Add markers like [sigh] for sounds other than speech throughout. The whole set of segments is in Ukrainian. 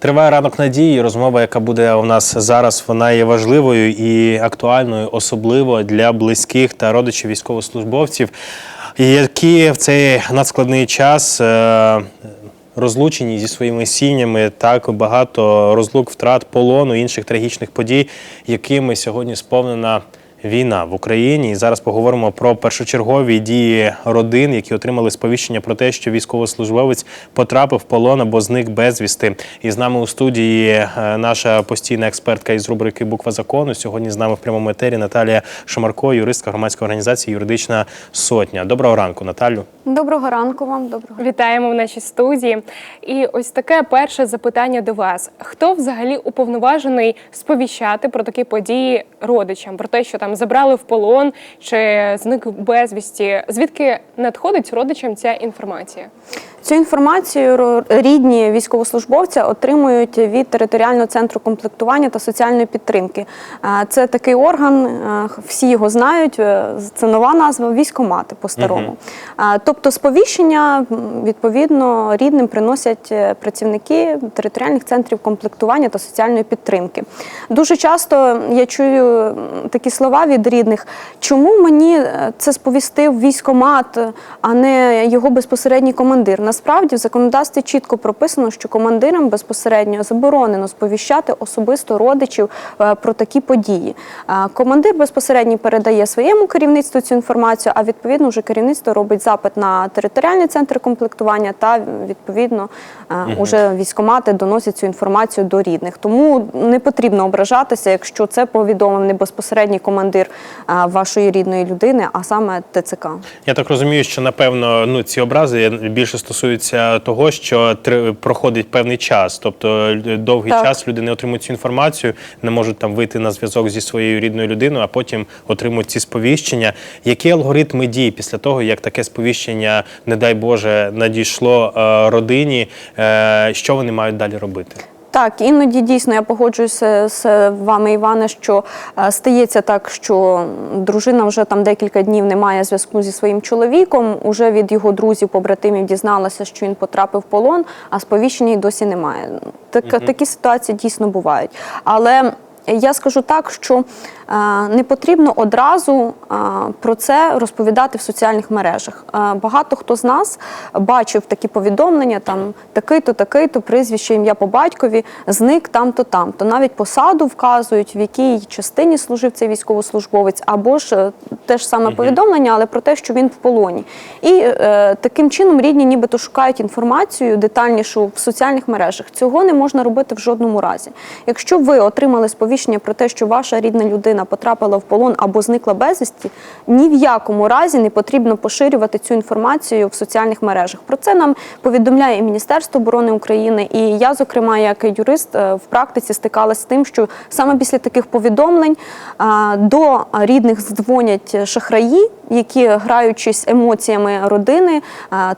Триває ранок надії. Розмова, яка буде у нас зараз, вона є важливою і актуальною, особливо для близьких та родичів військовослужбовців, які в цей надскладний час. е, Розлучені зі своїми сім'ями, так багато розлук, втрат полону, інших трагічних подій, якими сьогодні сповнена війна в Україні. І зараз поговоримо про першочергові дії родин, які отримали сповіщення про те, що військовослужбовець потрапив в полон або зник безвісти. І з нами у студії е, наша постійна експертка із рубрики Буква закону. Сьогодні з нами в прямому етері Наталія Шамарко, юристка громадської організації Юридична Сотня. Доброго ранку, Наталю. Доброго ранку вам, доброго. Вітаємо в нашій студії. І ось таке перше запитання до вас: хто взагалі уповноважений сповіщати про такі події родичам? Про те, що там забрали в полон чи зник безвісті? Звідки надходить родичам ця інформація? Цю інформацію рідні військовослужбовця отримують від територіального центру комплектування та соціальної підтримки. Це такий орган, всі його знають. е, Це нова назва військомати по-старому. Е, Тобто сповіщення відповідно рідним приносять е, працівники територіальних центрів комплектування та соціальної підтримки. Дуже часто я чую такі слова від рідних, чому мені е, це сповістив військомат, а не його безпосередній командир. Насправді в законодавстві чітко прописано, що командирам безпосередньо заборонено сповіщати особисто родичів е, про такі події. Е, Командир безпосередньо передає своєму керівництву цю інформацію, а відповідно вже керівництво робить запит на територіальний центр комплектування та відповідно е, уже військомати доносять цю інформацію до рідних. Тому не потрібно ображатися, якщо це повідомив не безпосередній командир вашої рідної людини, а саме ТЦК. Я так розумію, що напевно ну ці образи більше стосуються того, що тр- проходить певний час, тобто довгий Так. час люди не отримують цю інформацію, не можуть там вийти на зв'язок зі своєю рідною людиною, а потім отримують ці сповіщення. Які алгоритми дій після того, як таке сповіщення, не дай Боже, надійшло е, родині? Е, що вони мають далі робити? Так, іноді дійсно я погоджуюся з вами, Іване, що е, стається так, що дружина вже там декілька днів не має зв'язку зі своїм чоловіком. Уже від його друзів, побратимів дізналася, що він потрапив в полон, а сповіщення й досі немає. Так, Такі ситуації дійсно бувають. Але я скажу так, що не потрібно одразу е, про це розповідати в соціальних мережах. Е, багато хто з нас бачив такі повідомлення, там такий-то, такий-то, прізвище, ім'я по батькові, зник там-то, там-то. Навіть посаду вказують, в якій частині служив цей військовослужбовець, або ж е, те ж саме повідомлення, але про те, що він в полоні. І е, таким чином рідні нібито шукають інформацію детальнішу в соціальних мережах. Цього не можна робити в жодному разі. Якщо ви отримали сповіщення про те, що ваша рідна людина потрапила в полон або зникла безвісті, ні в якому разі не потрібно поширювати цю інформацію в соціальних мережах. Про це нам повідомляє і Міністерство оборони України. І я, зокрема, як юрист, е, в практиці стикалася з тим, що саме після таких повідомлень до рідних дзвонять шахраї, які, граючись емоціями родини,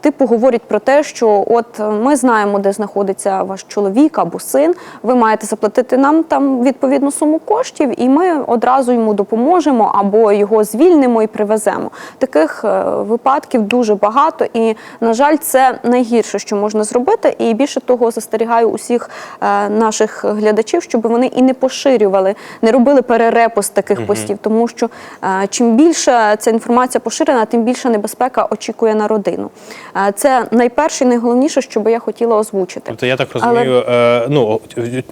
типу говорять про те, що от ми знаємо, де знаходиться ваш чоловік або син. Ви маєте заплатити нам там відповідну суму коштів, і ми одразу йому допоможемо або його звільнимо і привеземо. Таких е, випадків дуже багато, і на жаль, це найгірше, що можна зробити. І більше того, застерігаю усіх е, наших глядачів, щоб вони і не поширювали, не робили перерепост таких постів, тому що е, чим більше ця інформація поширена, тим більша небезпека очікує на родину. Це найперше і найголовніше, що би я хотіла озвучити. Тобто я так розумію, е, ну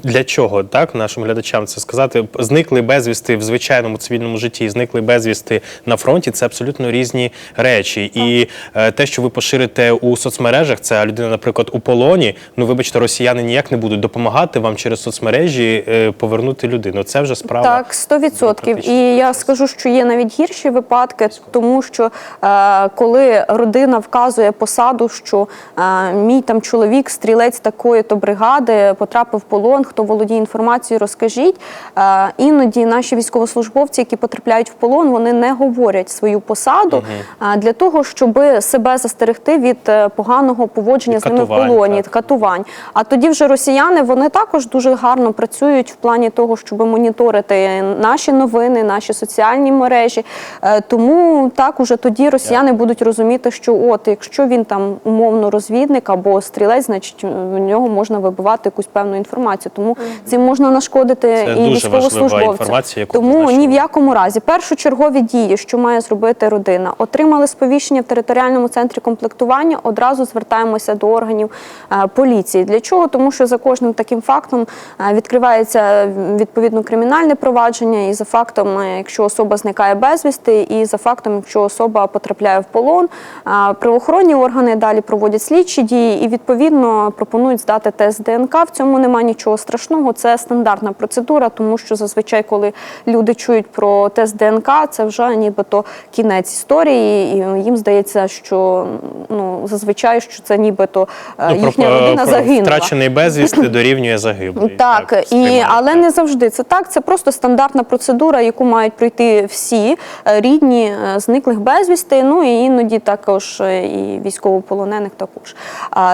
для чого так нашим глядачам це сказати? Зникли безвісти в звичайному цивільному житті, і зникли безвісти на фронті. Це абсолютно різні речі. І е, те, що ви поширите у соцмережах, це людина, наприклад, у полоні. Ну вибачте, росіяни ніяк не будуть допомагати вам через соцмережі е, повернути людину. Це вже справа. Так, 100%. І я скажу, що є навіть гірші випадки, тому що е, коли родина вказує посаду, що е, мій там чоловік, стрілець такої то бригади, потрапив в полон, хто володіє інформацією, розкажіть. Е, іноді наші військовослужбовці, які потрапляють в полон, вони не говорять свою посаду а, для того, щоб себе застерегти від е, поганого поводження Від з ними в полоні, так. катувань. А тоді вже росіяни вони також дуже гарно працюють в плані того, щоб моніторити наші новини, наші соціальні мережі. Е, Тому так уже тоді росіяни будуть розуміти, що от якщо він там умовно розвідник або стрілець, значить в нього можна вибивати якусь певну інформацію. Тому цим можна нашкодити Це і дуже важлива військовослужбовцям. Тому ні в якому разі першочергові дії, що має зробити родина, отримали сповіщення в територіальному центрі комплектування. Одразу звертаємося до органів е, поліції. Для чого? Тому що за кожним таким фактом е, відкривається відповідно кримінальне провадження, і за фактом, е, якщо особа зникає безвісти, і за фактом, якщо особа потрапляє в полон, е, правоохоронні органи далі проводять слідчі дії і відповідно пропонують здати тест ДНК. В цьому немає нічого страшного. Це стандартна процедура, тому що зазвичай, коли люди чують про тест ДНК, це вже нібито кінець історії, і їм здається, що ну зазвичай що це нібито е, Ну, їхня про- родина загинула. Втрачений безвісти [clears throat] дорівнює загиблий. Так, і але не завжди це так. Це просто стандартна процедура, яку мають пройти всі е, рідні е, зниклих безвісти. Ну і іноді також і військовополонених. Також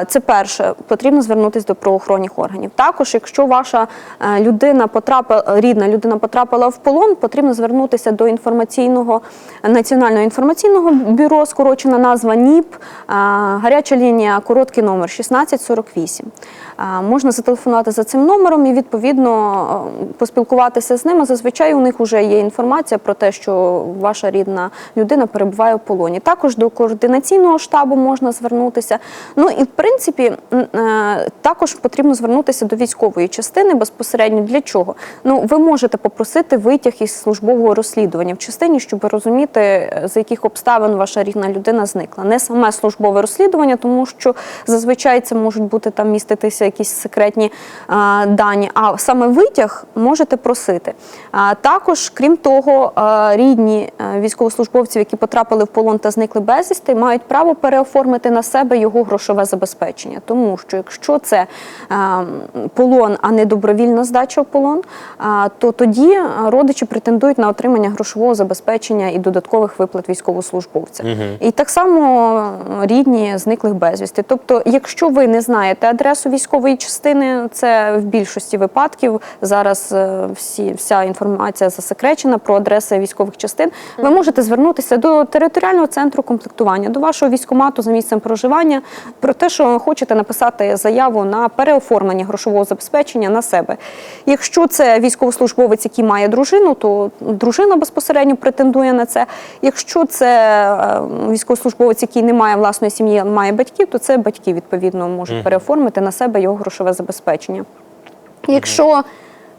це перше, потрібно звернутися до правоохоронних органів. Також, якщо ваша людина потрапила, рідна людина потрапила в полон, потрібно звернутися до інформаційного національного інформаційного бюро, скорочена назва НІП, гаряча лінія, короткий номер 1648. Можна зателефонувати за цим номером і відповідно поспілкуватися з ними. Зазвичай у них вже є інформація про те, що ваша рідна людина перебуває в полоні. Також до координаційного штабу можна звернутися. Ну і в принципі також потрібно звернутися до військової частини безпосередньо. Для чого? Ну ви можете попросити витяг із службового розслідування в частині, щоб розуміти, е, за яких обставин ваша рідна людина зникла. Не саме службове розслідування, тому що зазвичай це можуть бути там міститися якісь секретні а, дані. А саме витяг можете просити. А, також, крім того, а, рідні е, військовослужбовців, які потрапили в полон та зникли безвісти, мають право переоформити на себе його грошове забезпечення. Тому що якщо це а, полон, а не добровільна здача в полон, а, то тоді а, родичі претендують на отримання грошового забезпечення і додаткових виплат військовослужбовця. І так само е, рідні зниклих безвісти. Тобто, якщо ви не знаєте адресу військової частини, це в більшості випадків зараз е, всі вся інформація засекречена про адреси військових частин. Ви можете звернутися до територіального центру комплектування, до вашого військомату за місцем проживання про те, що хочете написати заяву на переоформлення грошового забезпечення на себе. Якщо це військовослужбовець, який має дружину, то дружина безпосередньо претендує на це. Якщо це е, військовослужбовець, який не має власної сім'ї, а має батьків, то це батьки відповідно можуть переоформити на себе його грошове забезпечення. Якщо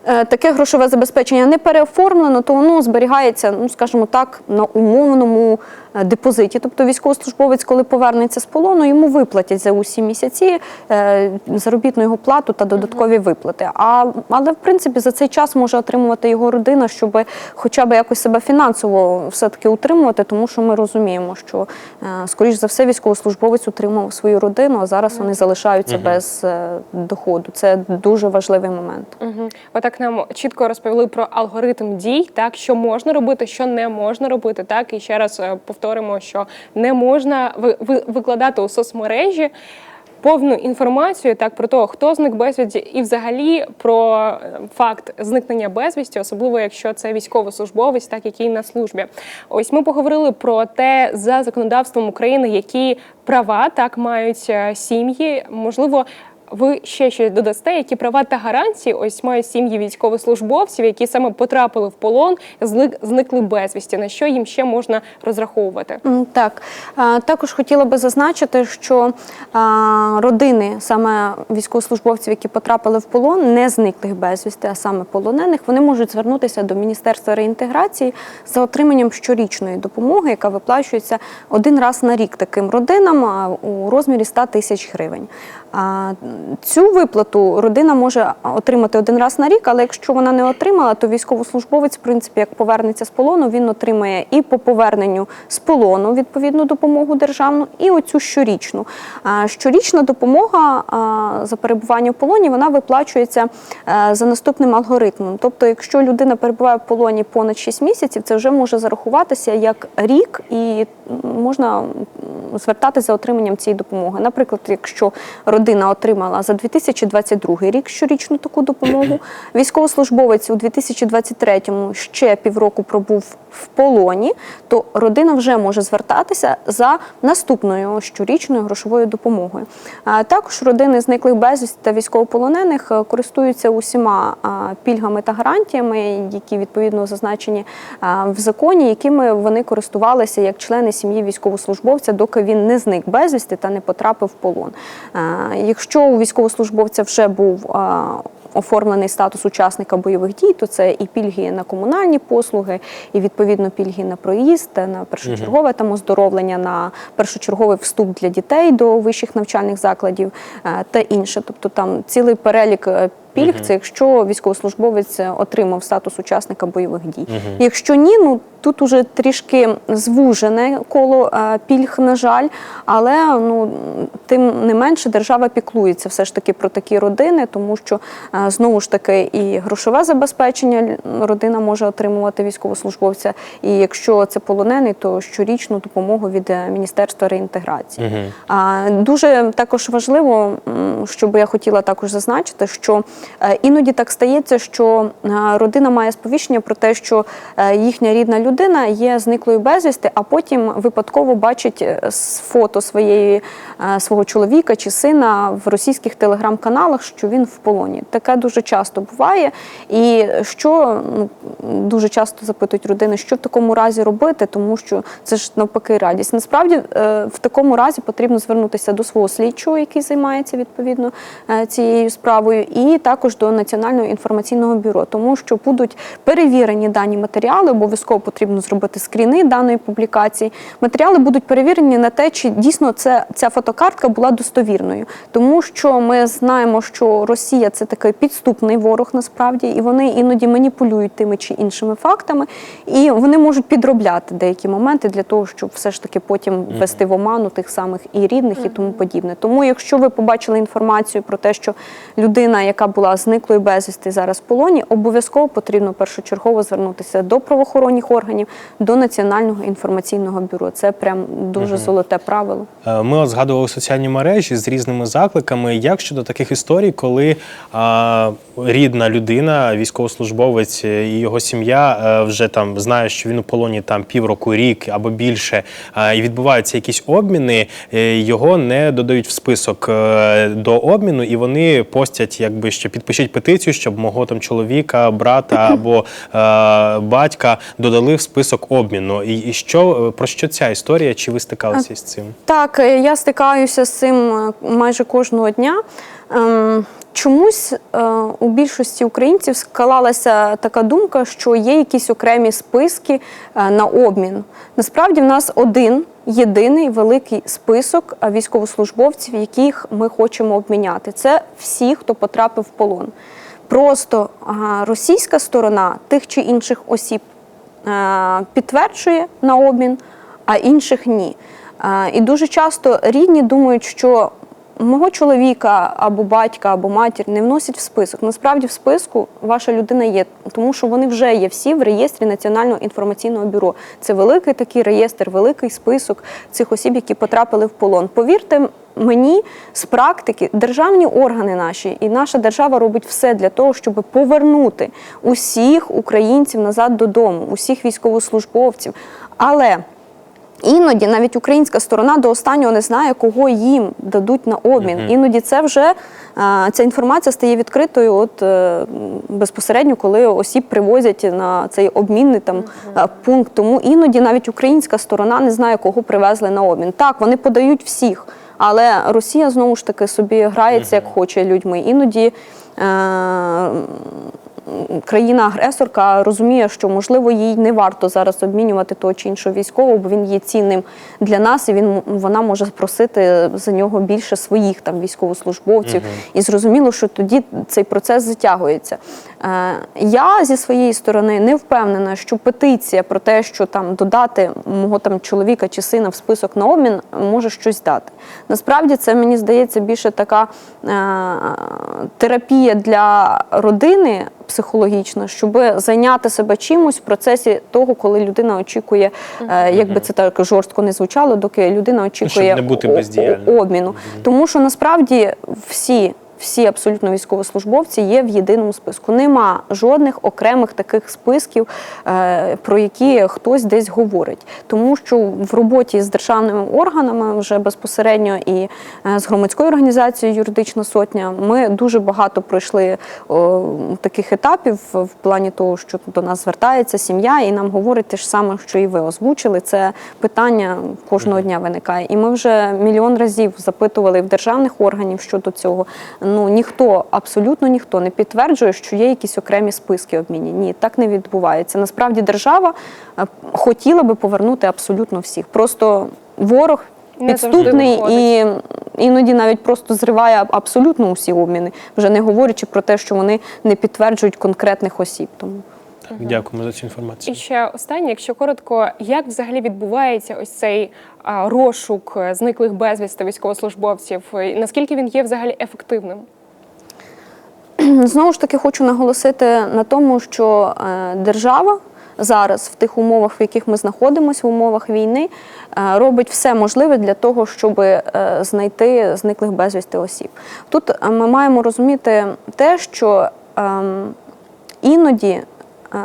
таке грошове забезпечення не переоформлено, то воно зберігається, ну скажімо так, на умовному е, депозиті. Тобто військовослужбовець, коли повернеться з полону, йому виплатять за усі місяці е, заробітну його плату та додаткові виплати. А, але в принципі за цей час може отримувати його родина, щоб хоча б якось себе фінансово все-таки утримувати, тому що ми розуміємо, що е, скоріш за все військовослужбовець утримував свою родину, а зараз вони залишаються без е, доходу. Це дуже важливий момент. Угу. Отак нам чітко розповіли про алгоритм дій, так що можна робити, що не можна робити. Так і ще раз е, повторимо, що не можна ви- ви- викладати у соцмережі. Повну інформацію так про те, хто зник безвісті, і взагалі про е, факт зникнення безвісті, особливо якщо це військовослужбовець, так який на службі. Ось ми поговорили про те за законодавством України, які права так мають е, сім'ї. Можливо, ви ще щось додасте, які права та гарантії ось мають сім'ї військовослужбовців, які саме потрапили в полон, зникли безвісті. На що їм ще можна розраховувати? Так, також хотіла би зазначити, що родини саме військовослужбовців, які потрапили в полон, не зниклих безвісти, а саме полонених, вони можуть звернутися до Міністерства реінтеграції за отриманням щорічної допомоги, яка виплачується один раз на рік таким родинам у розмірі 100 тисяч гривень. Цю виплату родина може отримати один раз на рік, але якщо вона не отримала, то військовослужбовець, в принципі, як повернеться з полону, він отримає і по поверненню з полону відповідну допомогу державну, і оцю щорічну. Щорічна допомога за перебування в полоні вона виплачується е, за наступним алгоритмом. Тобто, якщо людина перебуває в полоні понад 6 місяців, це вже може зарахуватися як рік і можна звертатися за отриманням цієї допомоги. Наприклад, якщо родина отримала за 2022 рік щорічну таку допомогу, [clears throat] військовослужбовець у 2023 ще півроку пробув в полоні, то родина вже може звертатися за наступною щорічною грошовою допомогою. А також родини зниклих безвісти та військовополонених е, користуються усіма пільгами та гарантіями, які відповідно зазначені в законі, якими вони користувалися як члени сім'ї військовослужбовця, доки він не зник безвісти та не потрапив в полон. Якщо у військовослужбовця вже був а, оформлений статус учасника бойових дій, то це і пільги на комунальні послуги, і відповідно пільги на проїзд, на першочергове там оздоровлення, на першочерговий вступ для дітей до вищих навчальних закладів е, та інше. Тобто там цілий перелік. е, Пільг це якщо військовослужбовець отримав статус учасника бойових дій. Якщо ні, ну тут уже трішки звужене коло е, пільг, на жаль, але ну тим не менше держава піклується все ж таки про такі родини, тому що знову ж таки і грошове забезпечення родина може отримувати військовослужбовця. І якщо це полонений, то щорічну допомогу від е, міністерства реінтеграції. А дуже також важливо, м, щоб я хотіла також зазначити, що е, іноді так стається, що е, родина має сповіщення про те, що їхня рідна людина є зниклою безвісти, а потім випадково бачить фото своєї свого чоловіка чи сина в російських телеграм-каналах, що він в полоні. Таке дуже часто буває. І що ну, дуже часто запитують родини, що в такому разі робити, тому що це ж навпаки радість. Насправді е, в такому разі потрібно звернутися до свого слідчого, який займається відповідно е, цією справою, і також до Національного інформаційного бюро, тому що будуть перевірені дані матеріали. Обов'язково потрібно зробити скріни даної публікації. Матеріали будуть перевірені на те, чи дійсно це ця фотокартка була достовірною, тому що ми знаємо, що Росія це такий підступний ворог насправді, і вони іноді маніпулюють тими чи іншими фактами, і вони можуть підробляти деякі моменти для того, щоб все ж таки потім ввести в оману тих самих і рідних, і тому подібне. Тому, якщо ви побачили інформацію про те, що людина, яка була зниклою безвісти зараз в полоні, обов'язково потрібно першочергово звернутися до правоохоронних органів, до Національного інформаційного бюро. Це прям дуже золоте правило. Е, Ми от згадували соціальні мережі з різними закликами. Як щодо таких історій, коли а, рідна людина, військовослужбовець е, і його сім'я е, вже там знає, що він у полоні там півроку, рік або більше, і відбуваються якісь обміни, е, його не додають в список е, до обміну, і вони постять, якби що підпишіть петицію, щоб мого там чоловіка, брата [laughs] або е, батька додали в список обміну. І, що е, про що ця історія? Чи ви стикалися з цим? Так, е, я стикаюся з цим е, майже кожного дня. Ем, Чомусь е, у більшості українців склалася така думка, що є якісь окремі списки е, на обмін. Насправді, в нас один єдиний великий список е, військовослужбовців, яких ми хочемо обміняти. Це всі, хто потрапив в полон. Просто російська сторона тих чи інших осіб е, підтверджує на обмін, а інших ні. Е, І дуже часто рідні думають, що мого чоловіка або батька, або матір не вносять в список. Насправді в списку ваша людина є, тому що вони вже є всі в реєстрі Національного інформаційного бюро. Це великий такий реєстр, великий список цих осіб, які потрапили в полон. Повірте. Мені з практики державні органи наші і наша держава робить все для того, щоб повернути усіх українців назад додому, усіх військовослужбовців. Але Іноді навіть українська сторона до останнього не знає, кого їм дадуть на обмін. Іноді це вже е, ця інформація стає відкритою, от е, безпосередньо, коли осіб привозять на цей обмінний там е, пункт. Тому іноді навіть українська сторона не знає, кого привезли на обмін. Так, вони подають всіх, але Росія знову ж таки собі грається як хоче людьми. Іноді. Е, країна-агресорка розуміє, що можливо їй не варто зараз обмінювати того чи іншого військового, бо він є цінним для нас, і він вона може просити за нього більше своїх там військовослужбовців. І зрозуміло, що тоді цей процес затягується. Е, Я зі своєї сторони не впевнена, що петиція про те, що там додати мого там чоловіка чи сина в список на обмін, може щось дати. Насправді це мені здається більше така е, терапія для родини психологічна, щоб зайняти себе чимось в процесі того, коли людина очікує, е, як би це так жорстко не звучало, доки людина очікує не бути обміну. Тому що насправді всі. Всі абсолютно військовослужбовці є в єдиному списку. Нема жодних окремих таких списків, е, про які хтось десь говорить. Тому що в роботі з державними органами, вже безпосередньо і е, з громадською організацією Юридична сотня, ми дуже багато пройшли таких етапів в плані того, що до нас звертається сім'я, і нам говорить те ж саме, що і ви озвучили. Це питання кожного дня виникає. І ми вже мільйон разів запитували в державних органів щодо цього. Ну ніхто, абсолютно ніхто не підтверджує, що є якісь окремі списки обмінні. Ні, так не відбувається. Насправді держава е, хотіла би повернути абсолютно всіх. Просто ворог підступний і іноді навіть просто зриває абсолютно усі обміни, вже не говорячи про те, що вони не підтверджують конкретних осіб. Тому дякуємо за цю інформацію. І ще останнє, якщо коротко, як взагалі відбувається ось цей а, розшук е, зниклих безвісти військовослужбовців? Наскільки він є взагалі ефективним? Знову ж таки хочу наголосити на тому, що е, держава зараз в тих умовах, в яких ми знаходимося, в умовах війни, е, робить все можливе для того, щоб знайти зниклих безвісти осіб. Тут ми маємо розуміти те, що ем, іноді. Е,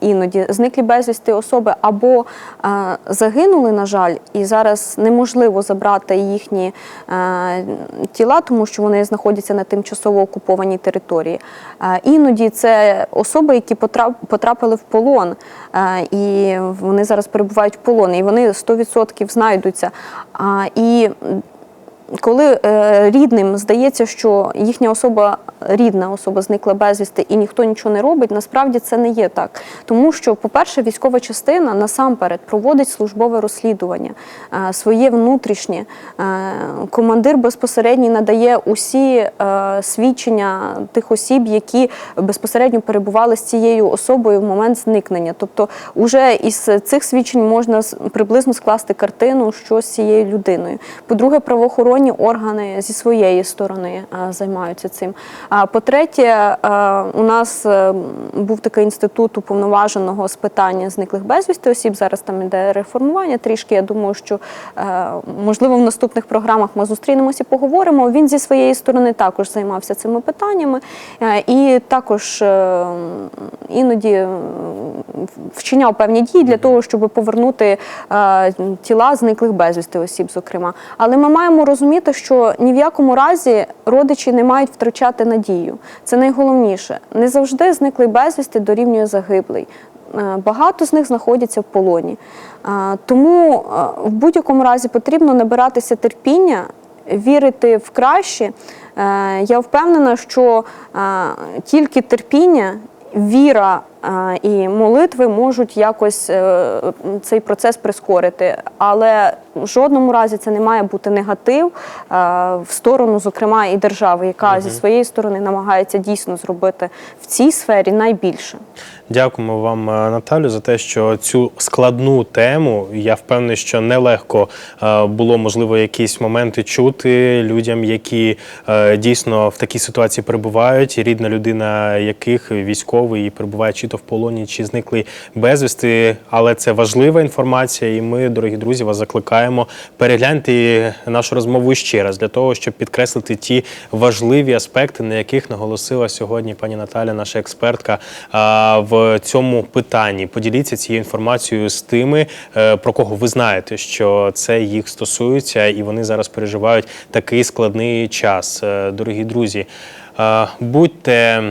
Іноді зниклі безвісти особи або е, загинули, на жаль, і зараз неможливо забрати їхні е, тіла, тому що вони знаходяться на тимчасово окупованій території. Іноді це особи, які потрапили в полон, і вони зараз перебувають в полоні, і вони 100% знайдуться. І коли е, рідним здається, що їхня особа, рідна особа зникла безвісти і ніхто нічого не робить, насправді це не є так. Тому що, по-перше, військова частина насамперед проводить службове розслідування, е, своє внутрішнє. Е, командир безпосередньо надає усі свідчення тих осіб, які безпосередньо перебували з цією особою в момент зникнення. Тобто, уже із цих свідчень можна приблизно скласти картину, що з цією людиною. По-друге, правоохоронні органи зі своєї сторони е, займаються цим. А по-третє, е, у нас е, був такий інститут уповноваженого з питання зниклих безвісти осіб. Зараз там іде реформування трішки. Я думаю, що можливо в наступних програмах ми зустрінемося і поговоримо. Він зі своєї сторони також займався цими питаннями і також іноді вчиняв певні дії для того, щоб повернути тіла зниклих безвісти осіб, зокрема. Але ми маємо розуміти, що ні в якому разі родичі не мають втрачати надію. Це найголовніше. Не завжди зниклий безвісти дорівнює загиблий. Е, Багато з них знаходяться в полоні. Е, Тому е, в будь-якому разі потрібно набиратися терпіння, вірити в краще. Я впевнена, що тільки терпіння, віра і молитви можуть якось е, цей процес прискорити. Але в жодному разі це не має бути негатив е, в сторону, зокрема, і держави, яка зі своєї сторони намагається дійсно зробити в цій сфері найбільше. Дякуємо вам, е, Наталю, за те, що цю складну тему я впевнений, що нелегко було можливо якісь моменти чути людям, які дійсно в такій ситуації перебувають. Рідна людина яких військовий і перебуває чи то в полоні, чи зникли безвісти. Але це важлива інформація, і ми, дорогі друзі, вас закликаємо перегляньте нашу розмову ще раз для того, щоб підкреслити ті важливі аспекти, на яких наголосила сьогодні пані Наталя, наша експертка, в цьому питанні. Поділіться цією інформацією з тими, е, про кого ви знаєте, що це їх стосується, і вони зараз переживають такий складний час. Е, Дорогі друзі, е, будьте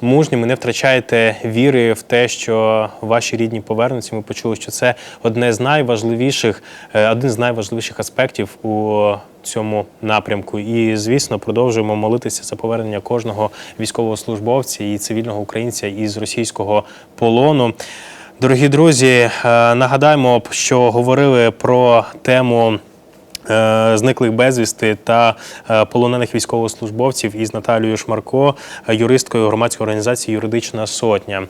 мужніми, не втрачайте віри в те, що ваші рідні повернуться. Ми почули, що це одне з найважливіших, е, один з найважливіших аспектів у цьому напрямку. І, звісно, продовжуємо молитися за повернення кожного військовослужбовця і цивільного українця із російського полону. Дорогі друзі, е, нагадаємо, що говорили про тему зниклих безвісти та е, полонених військовослужбовців із Наталією Шмарко, е, юристкою громадської організації Юридична сотня.